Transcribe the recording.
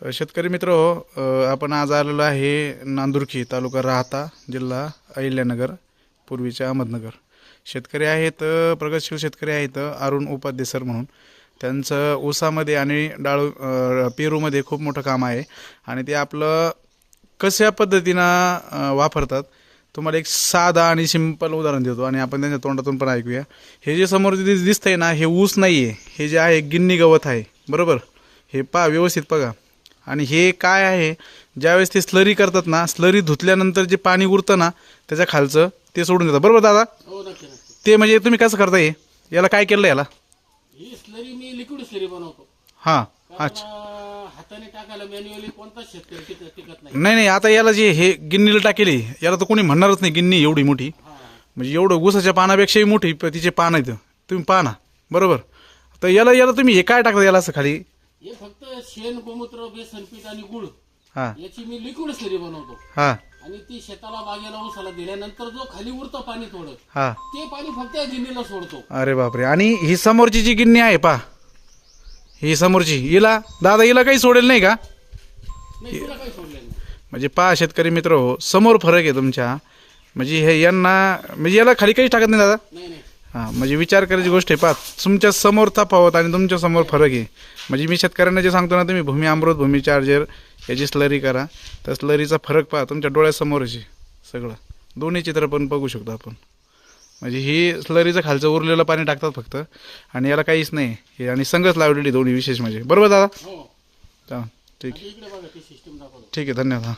शेतकरी मित्र हो आपण आज आलेलो आहे नांदुरकी तालुका राहता जिल्हा अहिल्यानगर पूर्वीचे अहमदनगर. शेतकरी आहेत प्रगतशील शेतकरी आहेत अरुण उपाध्ये सर म्हणून. त्यांचं ऊसामध्ये आणि डाळू पेरूमध्ये खूप मोठं काम आहे आणि ते आपलं कशा पद्धतीनं वापरतात तुम्हाला एक साधा आणि सिंपल उदाहरण देतो आणि आपण त्यांच्या तोंडातून पण ऐकूया. हे जे समोर जे दिसतंय ना हे ऊस नाही आहे हे जे आहे गिन्नी गवत आहे बरोबर? हे पहा व्यवस्थित बघा. आणि हे काय आहे? ज्यावेळेस ते स्लरी करतात ना स्लरी धुतल्यानंतर जे पाणी उरतं ना त्याच्या खालचं ते सोडून देतात. बरोबर दादा? हो ते म्हणजे तुम्ही कसं करता हे? याला काय केलं याला? ही स्लरी मी लिक्विड स्लरी बनवतो. हां अच्छा. अं, हाताने टाकायला मॅन्युअली कोणताच शेतकरी टिकत टिकत नाही. नाही नाही आता याला जे हे गिन्नीला टाकेली याला तर कोणी म्हणणारच नाही गिन्नी एवढी मोठी. म्हणजे एवढं ऊसाच्या पानापेक्षाही मोठी प- तिचे पान आहेत. तुम्ही पाहा ना. बरोबर. तर याला याला तुम्ही हे काय टाकता याला असं खाली? हे फक्त शेण गोमूत्र बेसन पीठ आणि गुळ हां. याची मी लिक्विड स्लरी बनवतो. हां. आणि ती शेताला बागेला ऊसाला दिल्यानंतर जो खाली उरतं पाणी थोडं हां. ते पाणी फक्त या गिन्नीला सोडतो. अरे बापरे. आणि ही समोरची जी गिन्नी आहे पा ही समोरची. हिला दादा हिला काही सोडेल नाही का? नाही तिला काही सोडलं नाही. म्हणजे पहा शेतकरी मित्र हो समोर फरक आहे तुमच्या. म्हणजे हे यांना म्हणजे याला खाली काही टाकत नाही दादा? नाही नाही. हां म्हणजे विचार करायची गोष्ट आहे पहा तुमच्यासमोर तफावत आणि तुमच्यासमोर फरक आहे. म्हणजे मी शेतकऱ्यांना जे सांगतो ना तुम्ही भूमी अमृत भूमी चार्जर याची स्लरी करा. त्या स्लरीचा फरक पहा तुमच्या डोळ्यासमोरच सगळं. दोन्ही चित्र पण बघू शकतो आपण. म्हणजे ही स्लरीचं खालचं उरलेलं पाणी टाकतात फक्त. आणि याला काहीच नाही. हे आणि संगच लावलेली दोन्ही विशेष म्हणजे. बरोबर दादा? हो. ठीक. ठीक आहे धन्यवाद. हां.